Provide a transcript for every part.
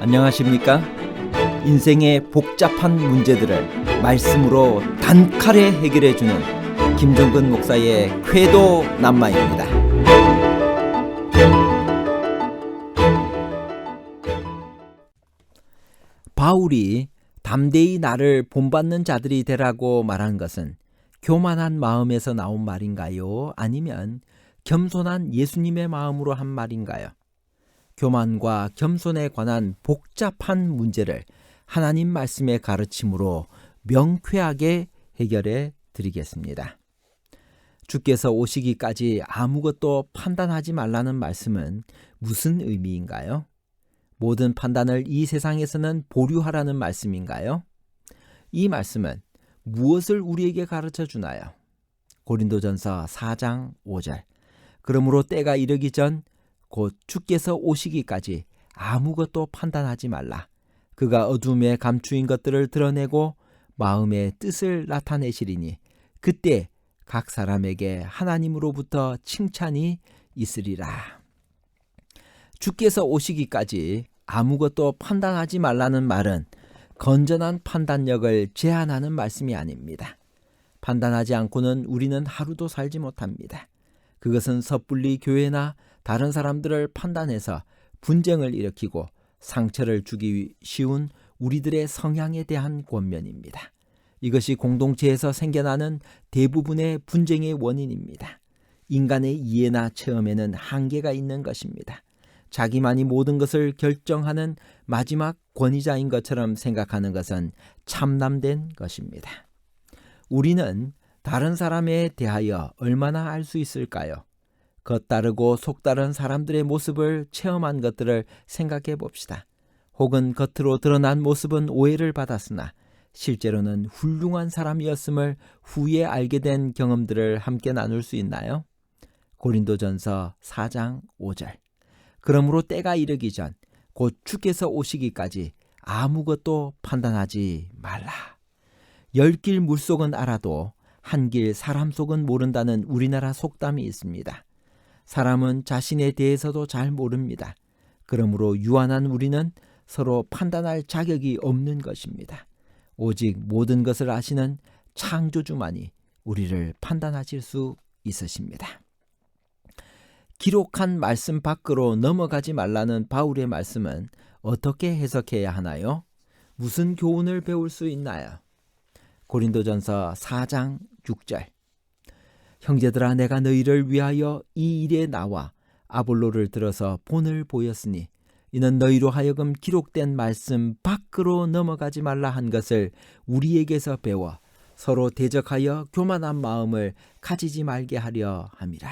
안녕하십니까? 인생의 복잡한 문제들을 말씀으로 단칼에 해결해 주는 김종근 목사의 쾌도 남마입니다. 바울이 담대히 나를 본받는 자들이 되라고 말한 것은 교만한 마음에서 나온 말인가요? 아니면 겸손한 예수님의 마음으로 한 말인가요? 교만과 겸손에 관한 복잡한 문제를 하나님 말씀의 가르침으로 명쾌하게 해결해 드리겠습니다. 주께서 오시기까지 아무것도 판단하지 말라는 말씀은 무슨 의미인가요? 모든 판단을 이 세상에서는 보류하라는 말씀인가요? 이 말씀은 무엇을 우리에게 가르쳐 주나요? 고린도전서 4장 5절. 그러므로 때가 이르기 전 곧 주께서 오시기까지 아무것도 판단하지 말라. 그가 어둠에 감추인 것들을 드러내고 마음의 뜻을 나타내시리니 그때 각 사람에게 하나님으로부터 칭찬이 있으리라. 주께서 오시기까지 아무것도 판단하지 말라는 말은 건전한 판단력을 제한하는 말씀이 아닙니다. 판단하지 않고는 우리는 하루도 살지 못합니다. 그것은 섣불리 교회나 다른 사람들을 판단해서 분쟁을 일으키고 상처를 주기 쉬운 우리들의 성향에 대한 권면입니다. 이것이 공동체에서 생겨나는 대부분의 분쟁의 원인입니다. 인간의 이해나 체험에는 한계가 있는 것입니다. 자기만이 모든 것을 결정하는 마지막 권위자인 것처럼 생각하는 것은 참남된 것입니다. 우리는 다른 사람에 대하여 얼마나 알 수 있을까요? 겉다르고 속다른 사람들의 모습을 체험한 것들을 생각해 봅시다. 혹은 겉으로 드러난 모습은 오해를 받았으나 실제로는 훌륭한 사람이었음을 후에 알게 된 경험들을 함께 나눌 수 있나요? 고린도전서 4장 5절. 그러므로 때가 이르기 전 곧 주께서 오시기까지 아무것도 판단하지 말라. 열 길 물속은 알아도 한 길 사람 속은 모른다는 우리나라 속담이 있습니다. 사람은 자신에 대해서도 잘 모릅니다. 그러므로 유한한 우리는 서로 판단할 자격이 없는 것입니다. 오직 모든 것을 아시는 창조주만이 우리를 판단하실 수 있으십니다. 기록한 말씀 밖으로 넘어가지 말라는 바울의 말씀은 어떻게 해석해야 하나요? 무슨 교훈을 배울 수 있나요? 고린도전서 4장 6절 형제들아 내가 너희를 위하여 이 일에 나와 아볼로를 들어서 본을 보였으니 이는 너희로 하여금 기록된 말씀 밖으로 넘어가지 말라 한 것을 우리에게서 배워 서로 대적하여 교만한 마음을 가지지 말게 하려 함이라.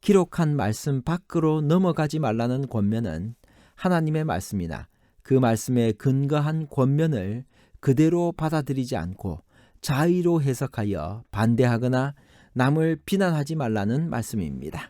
기록한 말씀 밖으로 넘어가지 말라는 권면은 하나님의 말씀이나 그 말씀에 근거한 권면을 그대로 받아들이지 않고 자의로 해석하여 반대하거나 남을 비난하지 말라는 말씀입니다.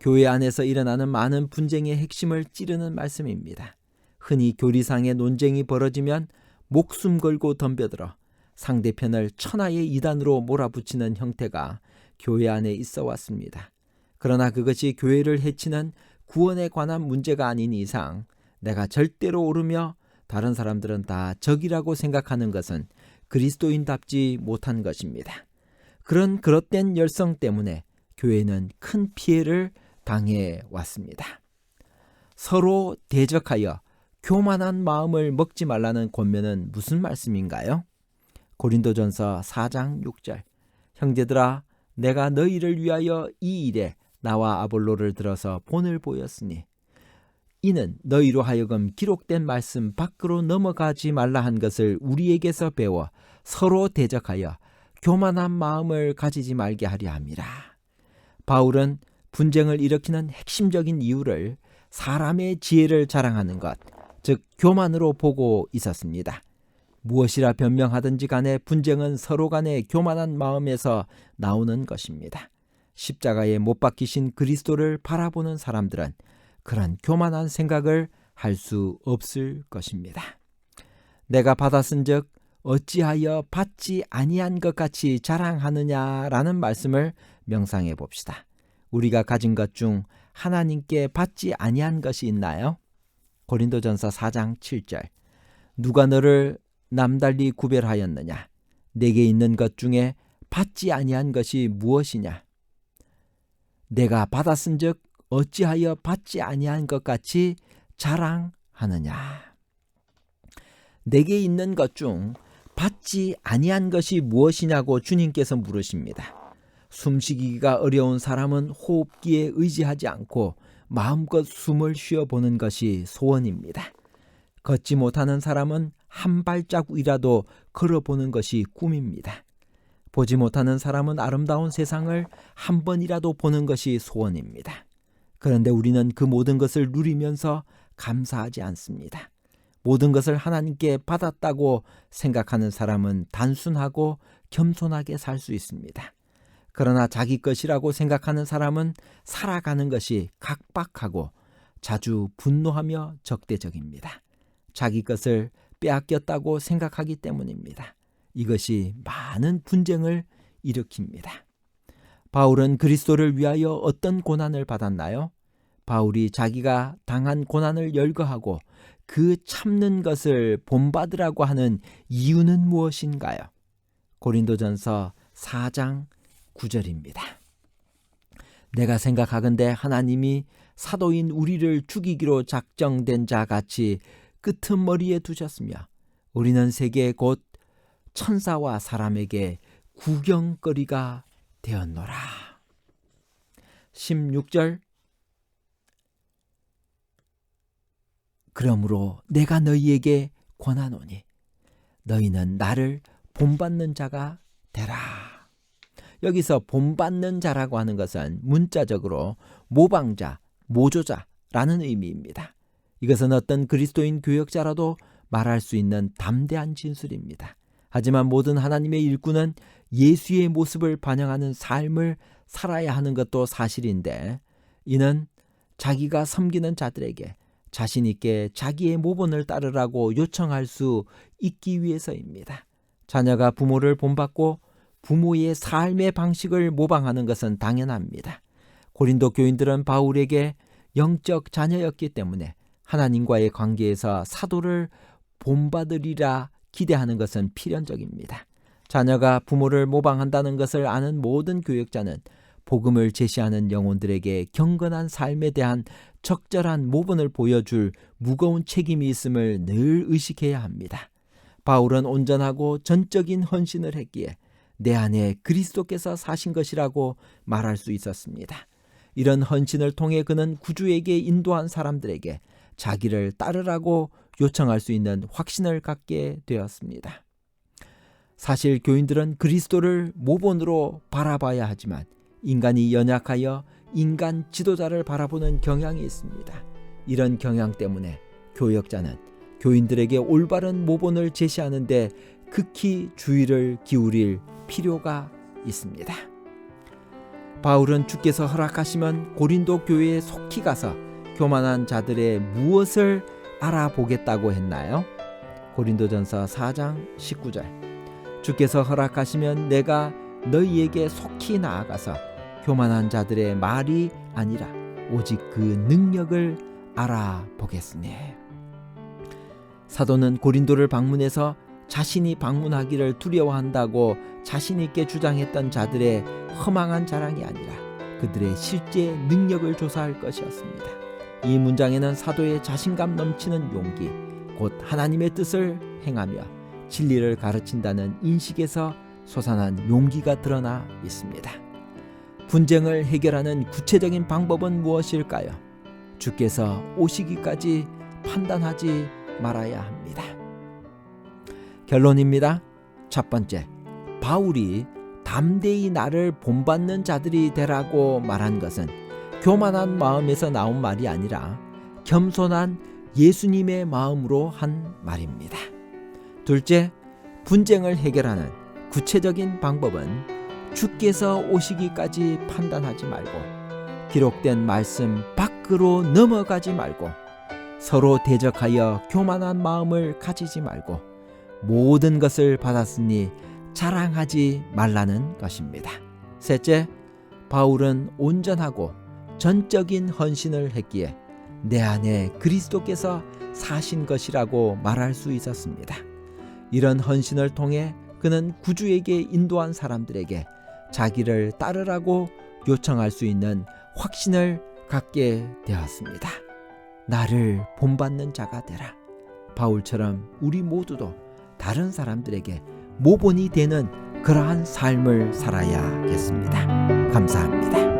교회 안에서 일어나는 많은 분쟁의 핵심을 찌르는 말씀입니다. 흔히 교리상의 논쟁이 벌어지면 목숨 걸고 덤벼들어 상대편을 천하의 이단으로 몰아붙이는 형태가 교회 안에 있어 왔습니다. 그러나 그것이 교회를 해치는 구원에 관한 문제가 아닌 이상 내가 절대로 오르며 다른 사람들은 다 적이라고 생각하는 것은 그리스도인답지 못한 것입니다. 그런 그릇된 열성 때문에 교회는 큰 피해를 당해 왔습니다. 서로 대적하여 교만한 마음을 먹지 말라는 권면은 무슨 말씀인가요? 고린도전서 4장 6절 형제들아 내가 너희를 위하여 이 일에 나와 아볼로를 들어서 본을 보였으니 이는 너희로 하여금 기록된 말씀 밖으로 넘어가지 말라 한 것을 우리에게서 배워 서로 대적하여 교만한 마음을 가지지 말게 하려 함이라. 바울은 분쟁을 일으키는 핵심적인 이유를 사람의 지혜를 자랑하는 것, 즉 교만으로 보고 있었습니다. 무엇이라 변명하든지 간에 분쟁은 서로 간의 교만한 마음에서 나오는 것입니다. 십자가에 못 박히신 그리스도를 바라보는 사람들은 그런 교만한 생각을 할 수 없을 것입니다. 내가 받았은즉 어찌하여 받지 아니한 것 같이 자랑하느냐라는 말씀을 명상해 봅시다. 우리가 가진 것 중 하나님께 받지 아니한 것이 있나요? 고린도전서 4장 7절. 누가 너를 남달리 구별하였느냐? 내게 있는 것 중에 받지 아니한 것이 무엇이냐? 내가 받았은즉 어찌하여 받지 아니한 것 같이 자랑하느냐? 내게 있는 것 중 받지 아니한 것이 무엇이냐고 주님께서 물으십니다. 숨쉬기가 어려운 사람은 호흡기에 의지하지 않고 마음껏 숨을 쉬어보는 것이 소원입니다. 걷지 못하는 사람은 한 발자국이라도 걸어보는 것이 꿈입니다. 보지 못하는 사람은 아름다운 세상을 한 번이라도 보는 것이 소원입니다. 그런데 우리는 그 모든 것을 누리면서 감사하지 않습니다. 모든 것을 하나님께 받았다고 생각하는 사람은 단순하고 겸손하게 살 수 있습니다. 그러나 자기 것이라고 생각하는 사람은 살아가는 것이 각박하고 자주 분노하며 적대적입니다. 자기 것을 빼앗겼다고 생각하기 때문입니다. 이것이 많은 분쟁을 일으킵니다. 바울은 그리스도를 위하여 어떤 고난을 받았나요? 바울이 자기가 당한 고난을 열거하고 그 참는 것을 본받으라고 하는 이유는 무엇인가요? 고린도전서 4장 9절입니다. 내가 생각하건대 하나님이 사도인 우리를 죽이기로 작정된 자 같이 끄트머리에 두셨으며 우리는 세계 곧 천사와 사람에게 구경거리가 되었노라. 16절 그러므로 내가 너희에게 권하노니 너희는 나를 본받는 자가 되라. 여기서 본받는 자라고 하는 것은 문자적으로 모방자, 모조자라는 의미입니다. 이것은 어떤 그리스도인 교역자라도 말할 수 있는 담대한 진술입니다. 하지만 모든 하나님의 일꾼은 예수의 모습을 반영하는 삶을 살아야 하는 것도 사실인데 이는 자기가 섬기는 자들에게 자신 있게 자기의 모본을 따르라고 요청할 수 있기 위해서입니다. 자녀가 부모를 본받고 부모의 삶의 방식을 모방하는 것은 당연합니다. 고린도 교인들은 바울에게 영적 자녀였기 때문에 하나님과의 관계에서 사도를 본받으리라 기대하는 것은 필연적입니다. 자녀가 부모를 모방한다는 것을 아는 모든 교역자는 복음을 제시하는 영혼들에게 경건한 삶에 대한 적절한 모본을 보여줄 무거운 책임이 있음을 늘 의식해야 합니다. 바울은 온전하고 전적인 헌신을 했기에 내 안에 그리스도께서 사신 것이라고 말할 수 있었습니다. 이런 헌신을 통해 그는 구주에게 인도한 사람들에게 자기를 따르라고 요청할 수 있는 확신을 갖게 되었습니다. 사실 교인들은 그리스도를 모본으로 바라봐야 하지만 인간이 연약하여 인간 지도자를 바라보는 경향이 있습니다. 이런 경향 때문에 교역자는 교인들에게 올바른 모본을 제시하는데 극히 주의를 기울일 필요가 있습니다. 바울은 주께서 허락하시면 고린도 교회에 속히 가서 교만한 자들의 무엇을 알아보겠다고 했나요? 고린도전서 4장 19절. 주께서 허락하시면 내가 너희에게 속히 나아가서 교만한 자들의 말이 아니라 오직 그 능력을 알아보겠으니. 사도는 고린도를 방문해서 자신이 방문하기를 두려워한다고 자신 있게 주장했던 자들의 허망한 자랑이 아니라 그들의 실제 능력을 조사할 것이었습니다. 이 문장에는 사도의 자신감 넘치는 용기, 곧 하나님의 뜻을 행하며 진리를 가르친다는 인식에서 솟아난 용기가 드러나 있습니다. 분쟁을 해결하는 구체적인 방법은 무엇일까요? 주께서 오시기까지 판단하지 말아야 합니다. 결론입니다. 첫 번째, 바울이 담대히 나를 본받는 자들이 되라고 말한 것은 교만한 마음에서 나온 말이 아니라 겸손한 예수님의 마음으로 한 말입니다. 둘째, 분쟁을 해결하는 구체적인 방법은 주께서 오시기까지 판단하지 말고 기록된 말씀 밖으로 넘어가지 말고 서로 대적하여 교만한 마음을 가지지 말고 모든 것을 받았으니 자랑하지 말라는 것입니다. 셋째, 바울은 온전하고 전적인 헌신을 했기에 내 안에 그리스도께서 사신 것이라고 말할 수 있었습니다. 이런 헌신을 통해 그는 구주에게 인도한 사람들에게 자기를 따르라고 요청할 수 있는 확신을 갖게 되었습니다. 나를 본받는 자가 되라. 바울처럼 우리 모두도 다른 사람들에게 모본이 되는 그러한 삶을 살아야겠습니다. 감사합니다.